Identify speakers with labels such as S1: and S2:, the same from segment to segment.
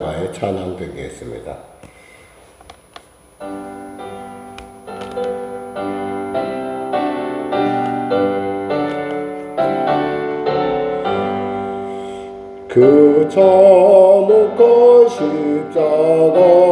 S1: 나의 찬양 드리겠습니다. 그 참혹한 십자가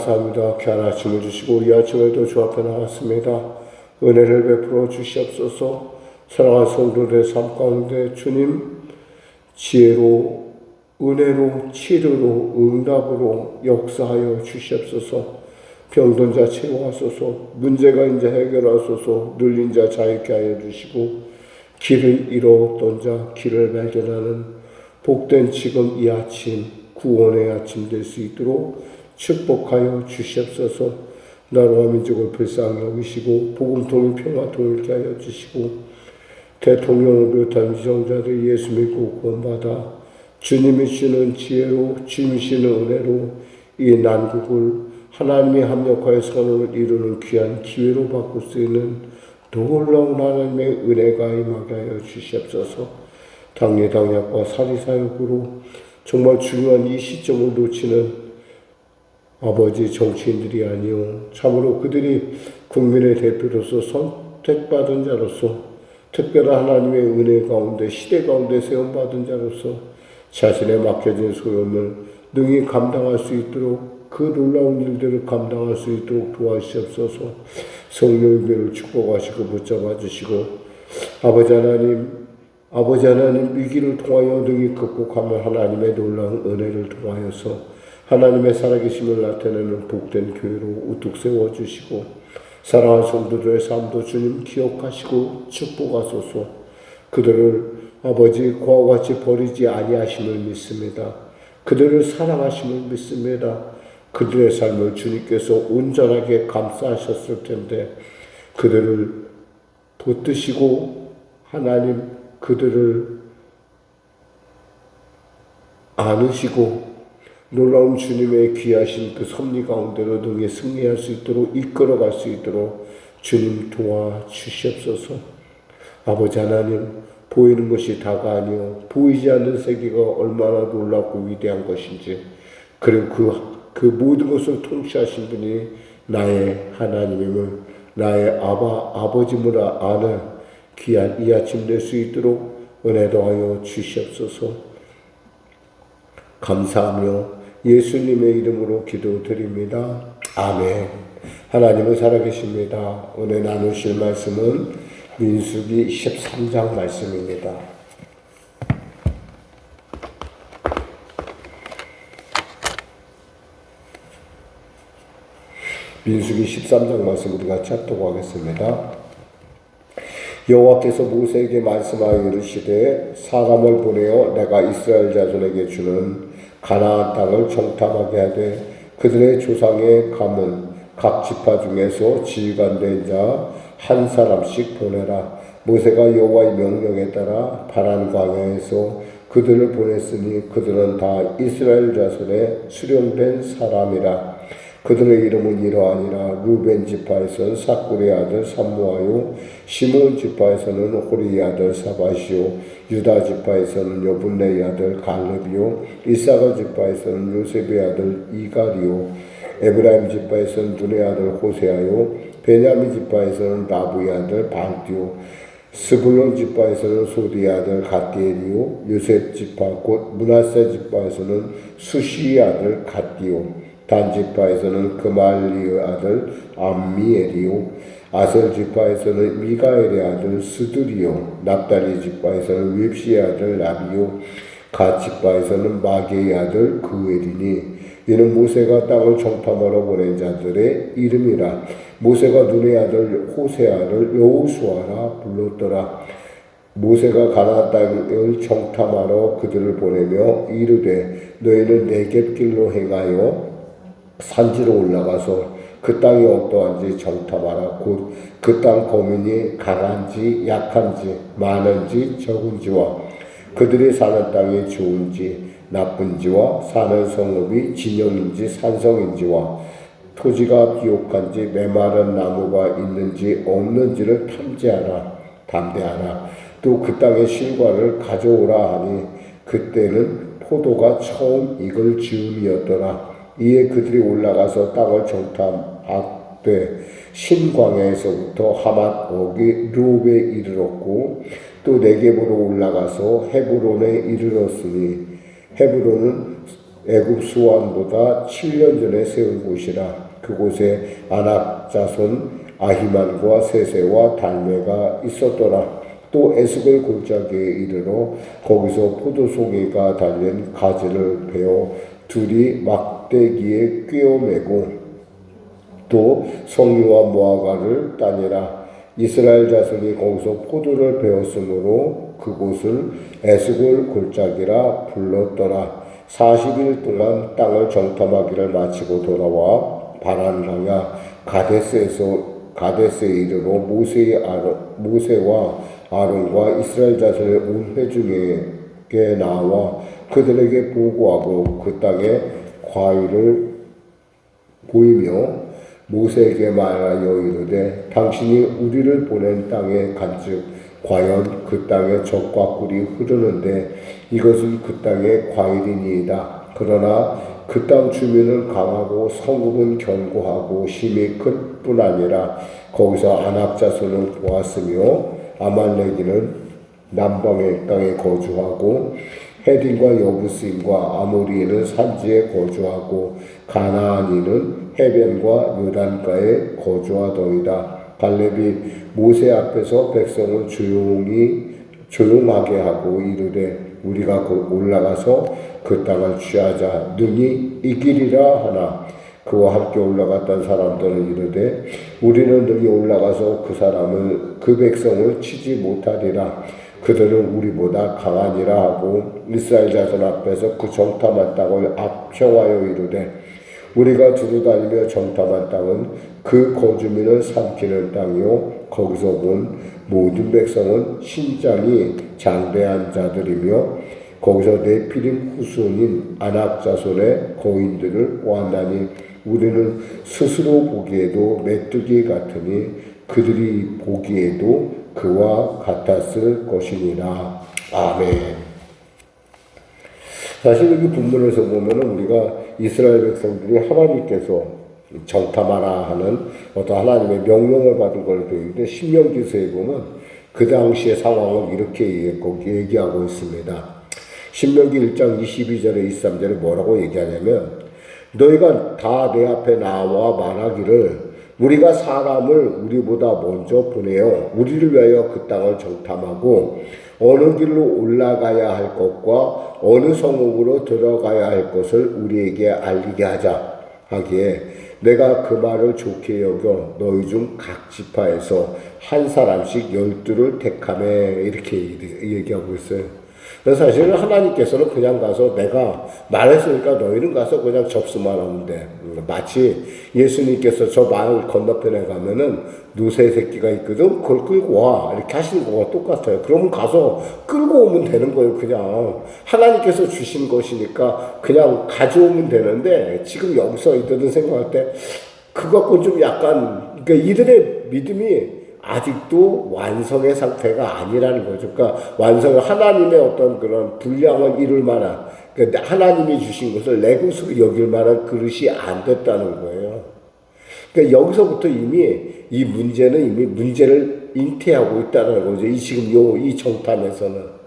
S1: 감사합니다. 귀한 아침을 주시고 우리 아침에도 주 앞에 나왔습니다. 은혜를 베풀어 주시옵소서 사랑하는 성도들의 삶 가운데 주님 지혜로 은혜로 치료로 응답으로 역사하여 주시옵소서 병든 자 치료하소서 문제가 이제 해결하소서 눌린 자 자유케 하여 주시고 길을 잃어왔던 자 길을 발견하는 복된 지금 이 아침 구원의 아침 될 수 있도록 축복하여 주시옵소서. 나라와 민족을 불쌍히 여기시고 복음통일 평화 통일케 하여 주시고 대통령을 비롯한 지정자들 예수 믿고 구원받아 주님이 주는 지혜로 주님이 주는 은혜로 이 난국을 하나님이 합력하여 선을 이루는 귀한 기회로 바꿀 수 있는 놀라운 하나님의 은혜가 임하게 하여 주시옵소서. 당례 당약과 사리사욕으로 정말 중요한 이 시점을 놓치는 아버지 정치인들이 아니요 참으로 그들이 국민의 대표로서 선택받은 자로서 특별한 하나님의 은혜 가운데 시대 가운데 세움받은 자로서 자신의 맡겨진 소임을 능히 감당할 수 있도록 그 놀라운 일들을 감당할 수 있도록 도와주시옵소서. 성령의 배를 축복하시고 붙잡아 주시고 아버지 하나님 아버지 하나님 위기를 통하여 능히 극복하며 하나님의 놀라운 은혜를 통하여서 하나님의 살아계심을 나타내는 복된 교회로 우뚝 세워주시고 사랑하는 성도들의 삶도 주님 기억하시고 축복하소서 그들을 아버지 그와 같이 버리지 아니하심을 믿습니다. 그들을 사랑하심을 믿습니다. 그들의 삶을 주님께서 온전하게 감싸하셨을 텐데 그들을 붙드시고 하나님 그들을 안으시고 놀라운 주님의 귀하신 그 섭리 가운데로 등에 승리할 수 있도록 이끌어갈 수 있도록 주님 도와 주시옵소서. 아버지 하나님 보이는 것이 다가 아니요 보이지 않는 세계가 얼마나 놀랍고 위대한 것인지 그리고 그, 그 모든 것을 통치하신 분이 나의 하나님임을 나의 아바 아버지를 아는 귀한 이 아침 될 수 있도록 은혜 더하여 주시옵소서. 감사하며 예수님의 이름으로 기도드립니다. 아멘. 하나님은 살아계십니다. 오늘 나누실 말씀은 민수기 13장 말씀입니다. 민수기 13장 말씀 우리 같이 합독 하겠습니다. 여호와께서 모세에게 말씀하여 이르시되 사람을 보내어 내가 이스라엘 자손에게 주는 가나안 땅을 정탐하게 하되 그들의 조상의 가문 각 지파 중에서 지휘관된 자 한 사람씩 보내라. 모세가 여호와의 명령에 따라 바란 광야에서 그들을 보냈으니 그들은 다 이스라엘 자손의 수령된 사람이라 그들의 이름은 이러하니라 루벤 지파에서는 사꾸리 아들 삼무아요 시몬 지파에서는 호리 아들 사바시오 유다 지파에서는 여분네 아들 갈렙이요 이사가 지파에서는 요셉의 아들 이가리오 에브라임 지파에서는 눈의 아들 호세아요 베냐민 지파에서는 라부의 아들 발디오 스불론 지파에서는 소디 아들 갓디엘이요 요셉 지파 곧 문하세 지파에서는 수시 아들 갓디오 단 지파에서는 그말리의 아들 암미엘이요. 아셀 지파에서는 미가엘의 아들 스두리요. 납달리 지파에서는 윕시의 아들 라비요. 갓 지파에서는 마게의 아들 그웰이니 이는 모세가 땅을 정탐하러 보낸 자들의 이름이라. 모세가 눈의 아들 호세아를 여호수아라 불렀더라. 모세가 가나안 땅을 정탐하러 그들을 보내며 이르되 너희는 내겝길로 행하여 산지로 올라가서 그 땅이 어떠한지 정탐하라. 곧 그땅 거민이 강한지 약한지 많은지 적은지와 그들이 사는 땅이 좋은지 나쁜지와 사는 성읍이 진영인지 산성인지와 토지가 비옥한지 메마른 나무가 있는지 없는지를 탐지하라. 담대하라. 또 그 땅의 실과를 가져오라 하니 그때는 포도가 처음 익을 즈음이었더라. 이에 그들이 올라가서 땅을 정탐하되 신광야에서부터 하맛 어기 루베 이르렀고 또 네겝으로 올라가서 헤브론에 이르렀으니 헤브론은 애굽 수완보다 7년 전에 세운 곳이라 그곳에 아낙 자손 아히만과 세세와 달메가 있었더라. 또 에스겔 골짜기에 이르러 거기서 포도송이가 달린 가지를 베어 둘이 막 대기에 꿰어매고 또 성유와 모아가를 따니라. 이스라엘 자손이 거기서 포도를 베었으므로 그곳을 에스골 골짜기라 불렀더라. 40일 동안 땅을 정탐하기를 마치고 돌아와 바란 강야 가데스에서 가데스에 이르러 모세의 아론, 모세와 아론과 이스라엘 자손의 온 회중에게 나와 그들에게 보고하고 그 땅에 과일을 보이며 모세에게 말하여 이르되 당신이 우리를 보낸 땅에 간즉 과연 그 땅에 적과 꿀이 흐르는데 이것은 그 땅의 과일이니이다. 그러나 그 땅 주민은 강하고 성읍은 견고하고 힘이 클 뿐 아니라 거기서 안압 자손을 보았으며 아말렉이는 남방의 땅에 거주하고 헤딘과 여부스인과 아모리에는 산지에 거주하고 가나안이는 해변과 요단가에 거주하더이다. 갈렙이 모세 앞에서 백성을 조용히 조용하게 하고 이르되 우리가 올라가서 그 땅을 취하자 능히 이기리라 하나 그와 함께 올라갔던 사람들은 이르되 우리는 능히 올라가서 그 사람을 그 백성을 치지 못하리라 그들은 우리보다 강하니라 하고 이스라엘 자손 앞에서 그 정탐한 땅을 압평하여 이르되 우리가 두루다니며 정탐한 땅은 그 거주민을 삼키는 땅이요. 거기서 본 모든 백성은 신장이 장대한 자들이며 거기서 네피림 후손인 아낙 자손의 거인들을 보았나니 우리는 스스로 보기에도 메뚜기 같으니 그들이 보기에도 그와 같았을 것이니라. 아멘. 사실 여기 본문에서 보면은 우리가 이스라엘 백성들이 하나님께서 정탐하라 하는 어떤 하나님의 명령을 받은 걸 보이는데 신명기서에 보면 그 당시의 상황을 이렇게 얘기하고 있습니다. 신명기 1장 22절에 23절에 뭐라고 얘기하냐면 너희가 다 내 앞에 나와 말하기를 우리가 사람을 우리보다 먼저 보내어 우리를 위하여 그 땅을 정탐하고 어느 길로 올라가야 할 것과 어느 성읍으로 들어가야 할 것을 우리에게 알리게 하자 하기에 내가 그 말을 좋게 여겨 너희 중 각 지파에서 한 사람씩 열두를 택함에 이렇게 얘기하고 있어요. 사실은 하나님께서는 그냥 가서 내가 말했으니까 너희는 가서 그냥 접수만 하면 돼. 마치 예수님께서 저 마을 건너편에 가면은 누새 새끼가 있거든. 그걸 끌고 와. 이렇게 하시는 거와 똑같아요. 그러면 가서 끌고 오면 되는 거예요. 그냥. 하나님께서 주신 것이니까 그냥 가져오면 되는데 지금 여기서 이들은 생각할 때 그것 갖고 좀 약간 그러니까 이들의 믿음이 아직도 완성의 상태가 아니라는 거죠. 그러니까 완성 하나님의 어떤 그런 분량을 이룰 만한 그러니까 하나님이 주신 것을 내 것으로 여길 만한 그릇이 안 됐다는 거예요. 그러니까 여기서부터 이미 이 문제는 이미 문제를 잉태하고 있다는 거죠. 이 지금 요 이 정탐에서는.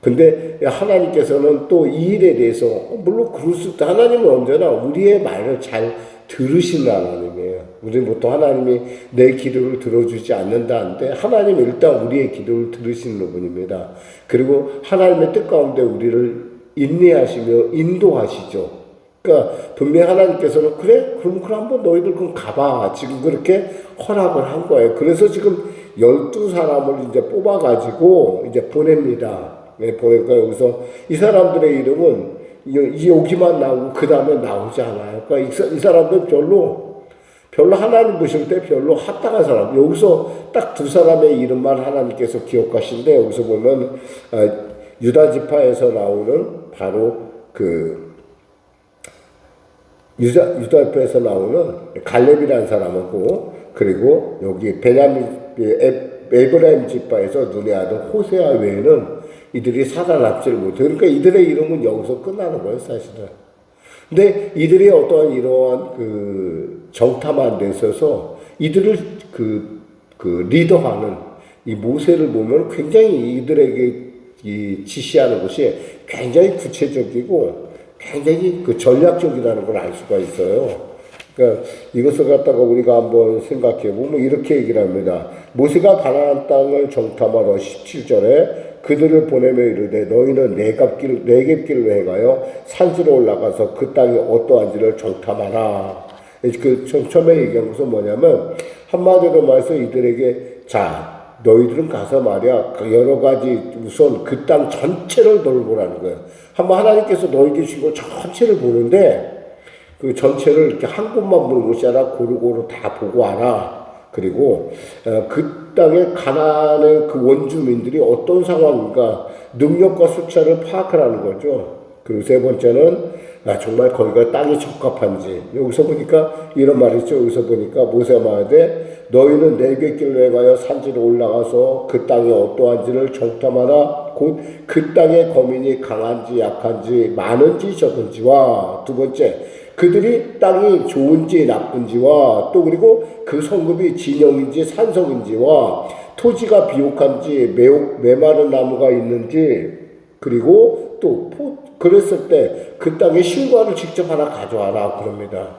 S1: 근데 하나님께서는 또 이 일에 대해서 물론 그럴 수 있다. 하나님은 언제나 우리의 말을 잘 하나님이에요. 우리는 보통 하나님이 내 기도를 들어주지 않는다는데 하나님은 일단 우리의 기도를 들으시는 분입니다. 그리고 하나님의 뜻 가운데 우리를 인내하시며 인도하시죠. 그러니까 분명 하나님께서는 그래 그럼 그럼 한번 너희들 그럼 가봐 지금 그렇게 허락을 한 거예요. 그래서 지금 열두 사람을 이제 뽑아가지고 이제 보냅니다. 네, 보니까 여기서 이 사람들의 이름은 이 여기만 나오고 그 다음에 나오지 않아요. 그러니까 이, 사람들 별로 별로 하나님 보실 때 별로 합당한 사람. 여기서 딱 두 사람의 이름만 하나님께서 기억하신데 여기서 보면 아, 유다 지파에서 나오는 바로 그 유다 유다 지파에서 나오는 갈렙이라는 사람하고 그리고 여기 베냐민 에브라임 지파에서 눈에 하던 호세아 외에는 이들이 살아남지를 못해. 그러니까 이들의 이름은 여기서 끝나는 거예요, 사실은. 근데 이들이 어떠한 이러한 그 정탐한 데 있어서 이들을 그, 그 리더하는 이 모세를 보면 굉장히 이들에게 이 지시하는 것이 굉장히 구체적이고 굉장히 그 전략적이라는 걸 알 수가 있어요. 그러니까 이것을 갖다가 우리가 한번 생각해 보면 이렇게 얘기를 합니다. 모세가 가나안 땅을 정탐하러 17절에 그들을 보내며 이르되 너희는 내갑길 내갭길로 해가요 산지로 올라가서 그 땅이 어떠한지를 정탐하라. 그 처음에 얘기한 것은 뭐냐면 한마디로 말해서 이들에게 자 너희들은 가서 말이야 그 여러 가지 우선 그 땅 전체를 돌보라는 거예요. 한번 하나님께서 너희에게 주신 걸 전체를 보는데 그 전체를 이렇게 한 곳만 보는 것이 아니라 고루고루 다 보고 와라. 그리고 어, 그 땅의 가난의 그 원주민들이 어떤 상황인가 능력과 수차를 파악하라는 거죠. 그리고 세 번째는 아, 정말 거기가 땅이 적합한지 여기서 보니까 이런 말이죠. 여기서 보니까 모세 말하되 너희는 내게 길로 해가여 산지로 올라가서 그 땅이 어떠한지를 정탐하라. 곧 그 땅의 거민이 강한지 약한지 많은지 적은지와 두 번째 그들이 땅이 좋은지 나쁜지와 또 그리고 그 성급이 진영인지 산성인지와 토지가 비옥한지 메마른 나무가 있는지 그리고 또 그랬을 때 그 땅의 실과를 직접 하나 가져와라 그럽니다.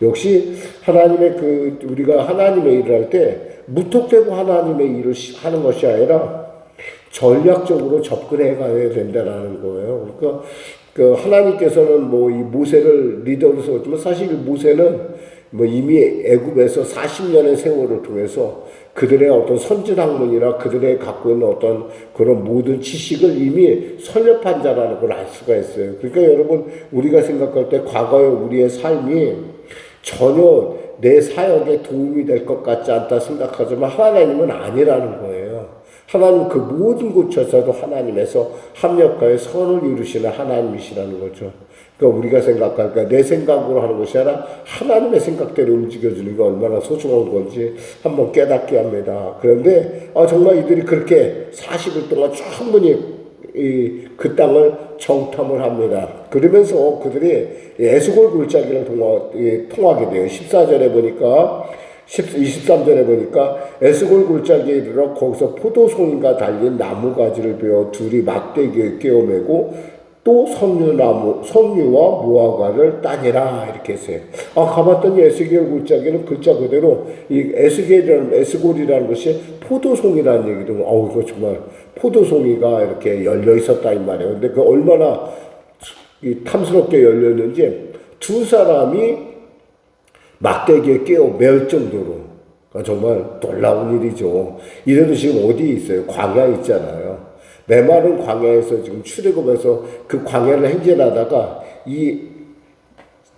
S1: 역시 하나님의 그 우리가 하나님의 일을 할 때 무턱대고 하나님의 일을 하는 것이 아니라 전략적으로 접근해 가야 된다는 거예요. 그러니까 그 하나님께서는 뭐 이 모세를 리더로 세웠지만 사실 모세는 뭐 이미 애굽에서 40년의 세월을 통해서 그들의 어떤 선진학문이나 그들의 갖고 있는 어떤 그런 모든 지식을 이미 설립한 자라는 걸 알 수가 있어요. 그러니까 여러분 우리가 생각할 때 과거의 우리의 삶이 전혀 내 사역에 도움이 될 것 같지 않다 생각하지만 하나님은 아니라는 거예요. 하나님 그 모든 곳에서도 하나님에서 합력하여 선을 이루시는 하나님이시라는 거죠. 그러니까 우리가 생각할 까 내 생각으로 하는 것이 아니라 하나님의 생각대로 움직여주는 게 얼마나 소중한 건지 한번 깨닫게 합니다. 그런데 아, 정말 이들이 그렇게 40일 동안 충분히 이, 그 땅을 정탐을 합니다. 그러면서 그들이 에스골 굴짜기를 통하, 이, 통하 게 돼요. 14절에 보니까 23절에 보니까 에스골 굴짝에 이르러 거기서 포도송이가 달린 나무가지를 베어 둘이 막대기에 끼워매고 또 석류나무, 석류와 무화과를 따니라 이렇게 했어요. 아 가봤더니 에스겔 굴짝에는 글자 그대로 이 에스겔이라는 에스골이라는 것이 포도송이라는 얘기도 어우 이거 정말 포도송이가 이렇게 열려 있었다 이 말이에요. 근데 그 얼마나 이 탐스럽게 열렸는지 두 사람이 막대기에 끼어 매울 정도로 그러니까 정말 놀라운 일이죠. 이래도 지금 어디 있어요? 광야 있잖아요. 메마른 광야에서 지금 출애굽해서 그 광야를 행진하다가 이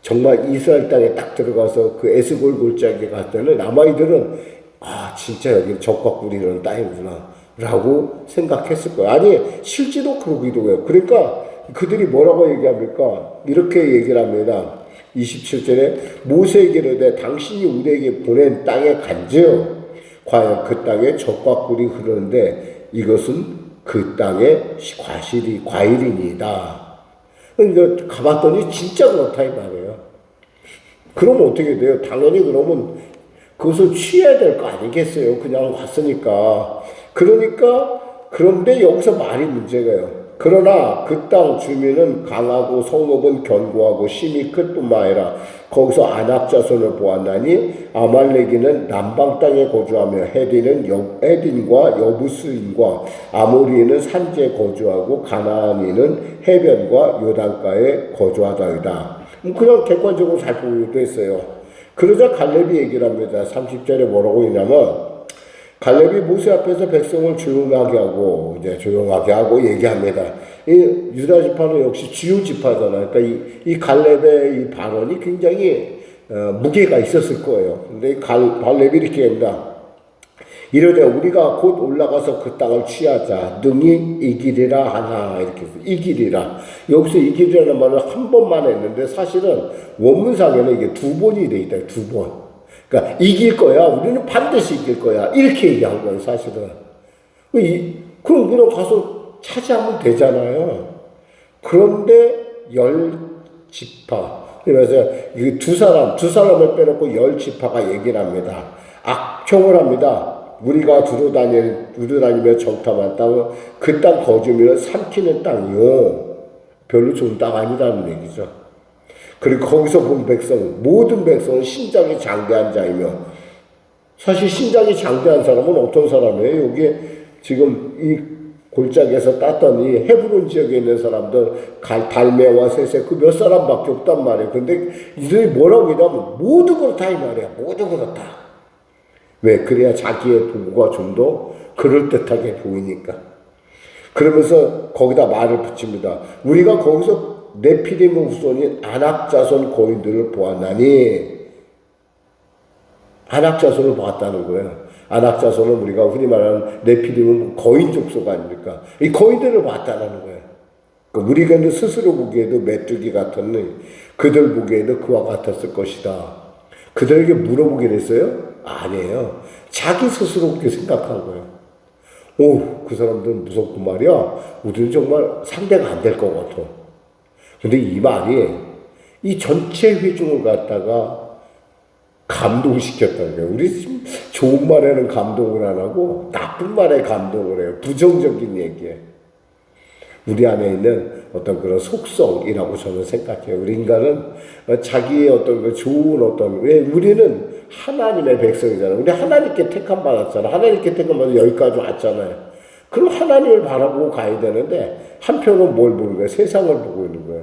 S1: 정말 이스라엘 땅에 딱 들어가서 그 에스골 골짜기에 갔을 때는 아마이들은 아 진짜 여기 적과 꿀이 그런 땅이구나 라고 생각했을 거예요. 아니 실제로 그러기도 해요. 그러니까 그들이 뭐라고 얘기합니까? 이렇게 얘기를 합니다. 27절에 모세에게 이르되 당신이 우리에게 보낸 땅에 간즉 과연 그 땅에 적과 꿀이 흐르는데 이것은 그 땅의 과실이 과일이니다. 그러니까 가봤더니 진짜 그렇다 이 말이에요. 그럼 어떻게 돼요? 당연히 그러면 그것을 취해야 될 거 아니겠어요? 그냥 왔으니까. 그러니까 그런데 여기서 말이 문제가요. 그러나 그 땅 주민은 강하고 성읍은 견고하고 심이 클 뿐만 아니라 거기서 안악 자손을 보았나니 아말레기는 남방 땅에 거주하며 헤디는 여, 헤딘과 여부스인과 아모리는 산지에 거주하고 가나안이는 해변과 요단가에 거주하다이다. 그냥 객관적으로 잘 보기도 했어요. 그러자 갈렙이 얘기를 합니다. 30절에 뭐라고 했냐면 갈렙이 모세 앞에서 백성을 조용하게 하고 이제 조용하게 하고 얘기합니다. 이 유다 지파는 역시 주요 지파잖아요. 그러니까 이, 이 갈렙의 이 발언이 굉장히 어, 무게가 있었을 거예요. 근데 갈, 갈렙이 이렇게 합니다. 이러되 우리가 곧 올라가서 그 땅을 취하자 능히 이기리라 하나 이렇게 이기리라 여기서 이기리라는 말을 한 번만 했는데 사실은 원문상에는 이게 두 번이 돼 있다 두 번. 그러니까 이길 거야. 우리는 반드시 이길 거야. 이렇게 얘기한 거예요, 사실은. 이, 그럼 우리는 가서 차지하면 되잖아요. 그런데 열 지파. 그래서 두 사람, 두 사람을 빼놓고 열 지파가 얘기를 합니다. 악평을 합니다. 우리가 두루 다닐, 두루 다니며 정탐한 땅은 그 땅 거주민을 삼키는 땅이요. 별로 좋은 땅 아니라는 얘기죠. 그리고 거기서 본 백성, 모든 백성은 신장이 장대한 자이며, 사실 신장이 장대한 사람은 어떤 사람이에요? 여기 지금 이 골짜기에서 땄던 이 헤브론 지역에 있는 사람들, 갈, 달메와 세세, 그 몇 사람밖에 없단 말이에요. 근데 이들이 뭐라고 했냐면, 모두 그렇다, 이 말이야. 모두 그렇다. 왜? 그래야 자기의 도구가 좀 더 그럴듯하게 보이니까. 그러면서 거기다 말을 붙입니다. 우리가 거기서 네피림의 후손인 안악자손 고인들을 보았나니 안악자손을 보았다는 거예요. 안악자손은 우리가 흔히 말하는 네피림은 거인 족속 아닙니까? 이 거인들을 봤다는 거예요. 그러니까 우리가 스스로 보기에도 메뚜기 같았는 그들 보기에도 그와 같았을 것이다. 그들에게 물어보긴 했어요? 아니에요. 자기 스스로 그렇게 생각한 거예요. 오, 그 사람들은 무섭고 말이야. 우리는 정말 상대가 안 될 것 같아. 근데 이 말이 이 전체 회중을 갖다가 감동시켰다는 거예요. 우리 지금 좋은 말에는 감동을 안 하고 나쁜 말에 감동을 해요. 부정적인 얘기에. 우리 안에 있는 어떤 그런 속성이라고 저는 생각해요. 우리 인간은 자기의 어떤 그 좋은 어떤, 왜 우리는 하나님의 백성이잖아요. 우리 하나님께 택함 받았잖아. 하나님께 택함 받아 여기까지 왔잖아요. 그럼 하나님을 바라보고 가야 되는데 한편으로 뭘 보는 거야? 세상을 보고 있는 거야.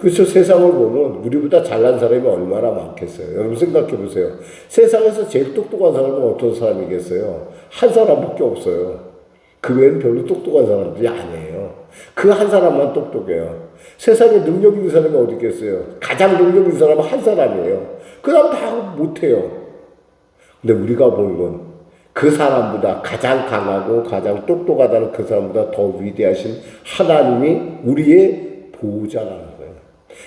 S1: 그래서 세상을 보면 우리보다 잘난 사람이 얼마나 많겠어요. 여러분 생각해 보세요. 세상에서 제일 똑똑한 사람은 어떤 사람이겠어요? 한 사람밖에 없어요. 그 외에는 별로 똑똑한 사람들이 아니에요. 그 한 사람만 똑똑해요. 세상에 능력 있는 사람이 어디 있겠어요? 가장 능력 있는 사람은 한 사람이에요. 그 다음 다 못해요. 근데 우리가 보는 건 그 사람보다 가장 강하고 가장 똑똑하다는 그 사람보다 더 위대하신 하나님이 우리의 보호자라는 거예요.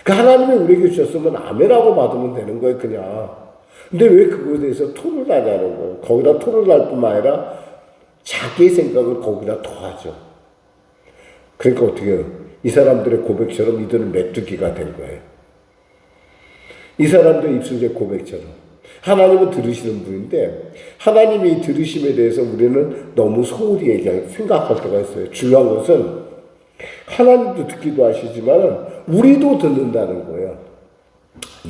S1: 그 하나님이 우리에게 주셨으면 아멘하고 받으면 되는 거예요, 그냥. 근데 왜 그거에 대해서 토를 하냐는 거예요. 거기다 토를 할 뿐만 아니라 자기의 생각을 거기다 더하죠. 그러니까 어떻게 해요? 이 사람들의 고백처럼 이들은 메뚜기가 된 거예요. 이 사람들의 입술의 고백처럼. 하나님은 들으시는 분인데, 하나님이 들으심에 대해서 우리는 너무 소홀히 얘기하고 생각할 때가 있어요. 중요한 것은, 하나님도 듣기도 하시지만, 우리도 듣는다는 거예요.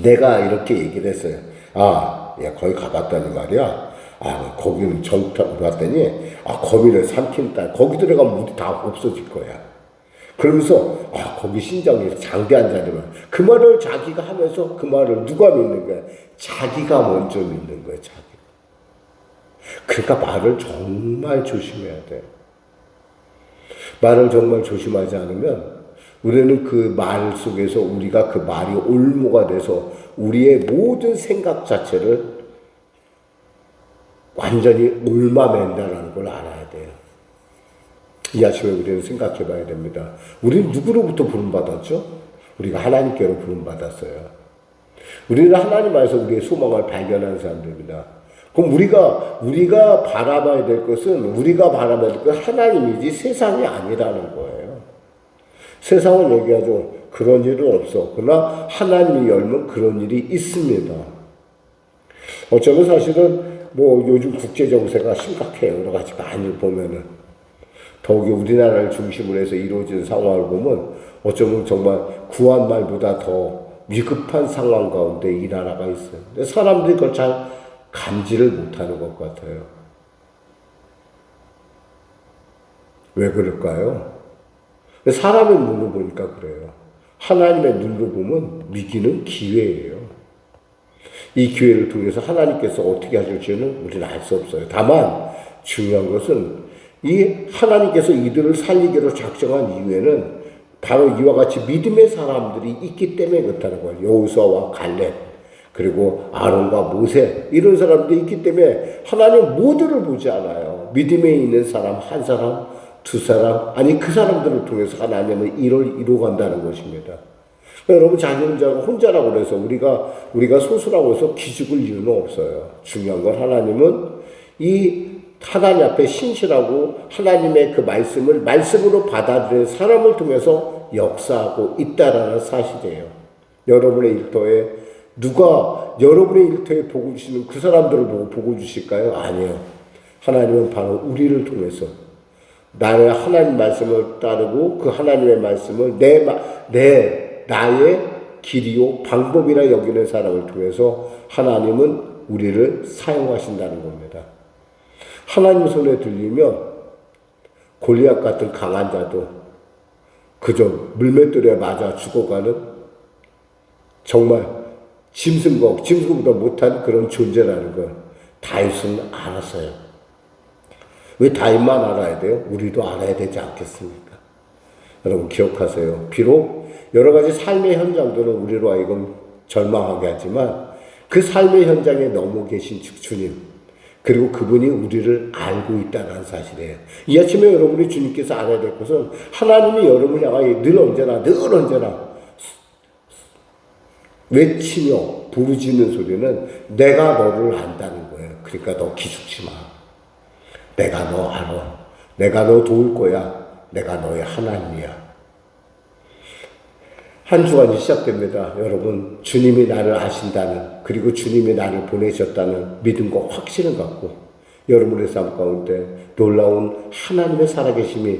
S1: 내가 이렇게 얘기를 했어요. 아, 야, 거기 가봤다니 말이야. 아, 거기는 전투 갔더니, 아, 거미를 삼킨 딸, 거기 들어가면 우리 다 없어질 거야. 그러면서, 아, 거기 신장에서 장대한 자리면, 그 말을 자기가 하면서 그 말을 누가 믿는 거야? 자기가 먼저 믿는 거야, 자기. 그러니까 말을 정말 조심해야 돼. 말을 정말 조심하지 않으면, 우리는 그 말 속에서 우리가 그 말이 올무가 돼서 우리의 모든 생각 자체를 완전히 올마맨다라는 걸 알아야. 이 아침에 우리는 생각해 봐야 됩니다. 우리는 누구로부터 부름받았죠? 우리가 하나님께로 부름받았어요. 우리는 하나님 안에서 우리의 소망을 발견하는 사람들입니다. 그럼 우리가, 우리가 바라봐야 될 것은, 우리가 바라봐야 될 것은 하나님이지 세상이 아니라는 거예요. 세상은 얘기하죠. 그런 일은 없어. 그러나 하나님이 열면 그런 일이 있습니다. 어쩌면 사실은 뭐 요즘 국제 정세가 심각해요. 여러 가지 많이 보면은. 더욱이 우리나라를 중심으로 해서 이루어진 상황을 보면 어쩌면 정말 구한 말보다 더 위급한 상황 가운데 이 나라가 있어요. 근데 사람들이 그걸 잘 감지를 못하는 것 같아요. 왜 그럴까요? 사람의 눈으로 보니까 그래요. 하나님의 눈으로 보면 위기는 기회예요. 이 기회를 통해서 하나님께서 어떻게 하실지는 우리는 알 수 없어요. 다만 중요한 것은 이 하나님께서 이들을 살리기로 작정한 이유에는 바로 이와 같이 믿음의 사람들이 있기 때문에 그렇다는 거예요. 여호수아와 갈렙 그리고 아론과 모세 이런 사람들이 있기 때문에 하나님 모두를 보지 않아요. 믿음에 있는 사람 한 사람 두 사람 아니 그 사람들을 통해서 하나님은 일을 이루어간다는 것입니다. 여러분 자기 혼자 혼자라고 그래서 우리가 우리가 소수라고 해서 기죽을 이유는 없어요. 중요한 건 하나님은 이 하나님 앞에 신실하고 하나님의 그 말씀을 말씀으로 받아들이는 사람을 통해서 역사하고 있다라는 사실이에요. 여러분의 일터에 누가 여러분의 일터에 복을 주시는 그 사람들을 보고 복을 주실까요? 아니요. 하나님은 바로 우리를 통해서 나의 하나님 말씀을 따르고 그 하나님의 말씀을 내, 내, 나의 길이요, 방법이라 여기는 사람을 통해서 하나님은 우리를 사용하신다는 겁니다. 하나님 손에 들리면 골리앗 같은 강한 자도 그저 물맷돌에 맞아 죽어가는 정말 짐승과 짐승보다 못한 그런 존재라는 걸 다윗은 알았어요. 왜 다윗만 알아야 돼요? 우리도 알아야 되지 않겠습니까? 여러분 기억하세요. 비록 여러 가지 삶의 현장들은 우리로 하여금 절망하게 하지만 그 삶의 현장에 너무 계신 주님 그리고 그분이 우리를 알고 있다는 사실이에요. 이 아침에 여러분이 주님께서 알아야 될 것은 하나님이 여러분을 향하여 늘 언제나 늘 언제나 외치며 부르짖는 소리는 내가 너를 안다는 거예요. 그러니까 너 기죽지 마. 내가 너 알아. 내가 너 도울 거야. 내가 너의 하나님이야. 한 주간이 시작됩니다. 여러분, 주님이 나를 아신다는, 그리고 주님이 나를 보내셨다는 믿음과 확신을 갖고 여러분의 삶 가운데 놀라운 하나님의 살아계심이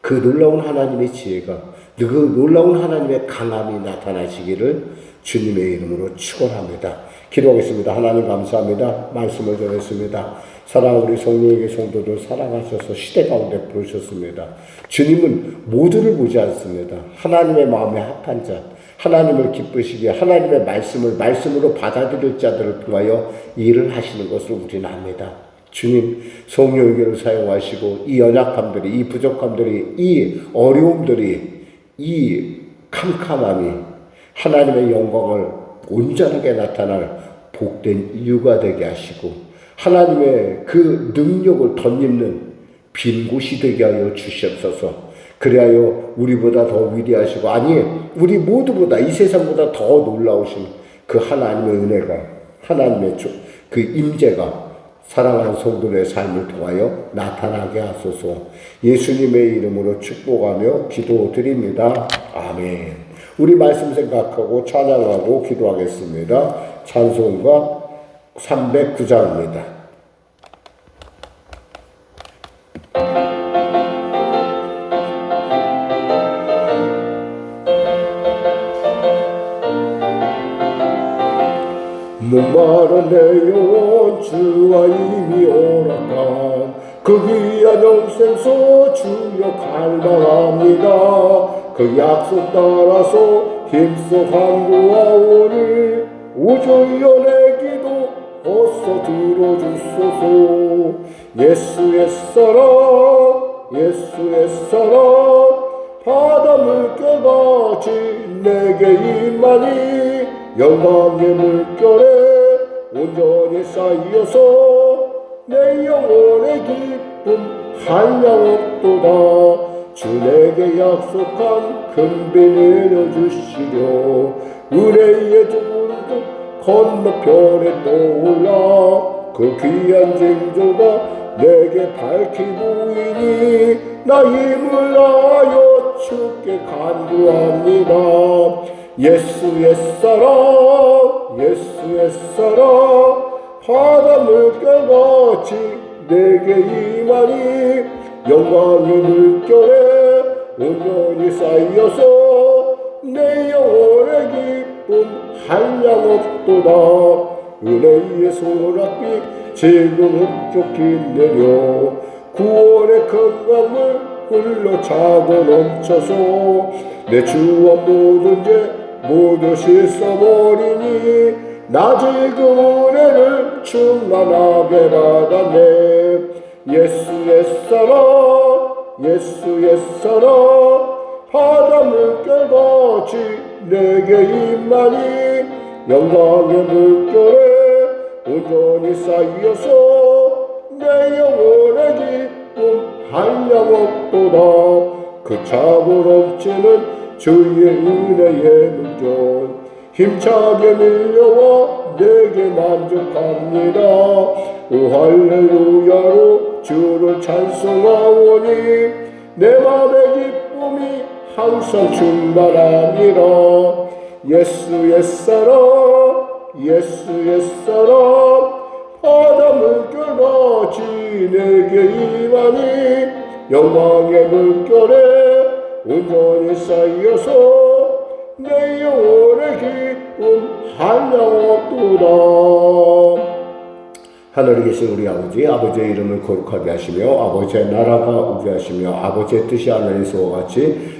S1: 그 놀라운 하나님의 지혜가 그 놀라운 하나님의 강함이 나타나시기를 주님의 이름으로 축원합니다. 기도하겠습니다. 하나님 감사합니다. 말씀을 전했습니다. 사랑 우리 성령에게 성도들 사랑하셔서 시대 가운데 부르셨습니다. 주님은 모두를 보지 않습니다. 하나님의 마음에 합한 자, 하나님을 기쁘시게 하나님의 말씀을 말씀으로 받아들일 자들을 통하여 일을 하시는 것을 우리는 압니다. 주님 성령에게를 사용하시고 이 연약함들이 이 부족함들이 이 어려움들이 이 캄캄함이 하나님의 영광을 온전하게 나타날 복된 이유가 되게 하시고 하나님의 그 능력을 덧입는 빈 곳이 되게 하여 주시옵소서. 그리하여 우리보다 더 위대하시고 아니 우리 모두보다 이 세상보다 더 놀라우신 그 하나님의 은혜가 하나님의 주- 그 임재가 사랑하는 성도의 삶을 통하여 나타나게 하소서. 예수님의 이름으로 축복하며 기도드립니다. 아멘. 우리 말씀 생각하고 찬양하고 기도하겠습니다. 찬송가 309장입니다. 목마른 내 영혼 주와 이미 오락한 그 귀한 영생소 주여 갈망합니다 그 약속 따라서 힘써 간구하오니 기도 어서 들어주소서. 예수의 사랑 예수의 사랑 바다 물결같이 내게 임하니 영광의 물결에 온전히 쌓여서 내 영혼의 기쁨 한량없도다. 주 내게 약속한 큰비 내려주시려. 은혜의 주문도 건너편에 떠올라 그 귀한 징조가 내게 밝히 보이니 나 힘을 다하여 주께 간구합니다. 예수의 사랑 예수의 사랑 바다 물결같이 내게 임하니 영광의 물결에 온전히 쌓여서 내 영혼의 기쁨 한량없 도다 은혜의 소락비 지금 흡족히 내려 구원의 큰 강물 흘러 차고 넘쳐서 내 주와 모든 죄 모두 씻어버리니 나 지금 은혜를 충만하게 받았네. 예수의 사랑 예수의 사랑 바다 물결같이 내게 임하니 영광의 물결에 온전히 쌓여서 내 영혼의 기쁨 한량없도다. 그 차고 넘치는 주의 은혜의 물결 힘차게 밀려와 내게 만족합니다. 오 할렐루야로 주를 찬송하오니 내 맘의 기쁨이 항상 충만합니다 예수의 사랑 예수의 사랑 바다 물결같이 내게 임하니 영광의 물결에 온전히 쌓여서 내 영혼의 기쁨 한량없도다. 하늘에 계신 우리 아버지, 아버지의 이름을 거룩하게 하시며 아버지의 나라가 오게 하시며 아버지의 뜻이 하늘에서와 같이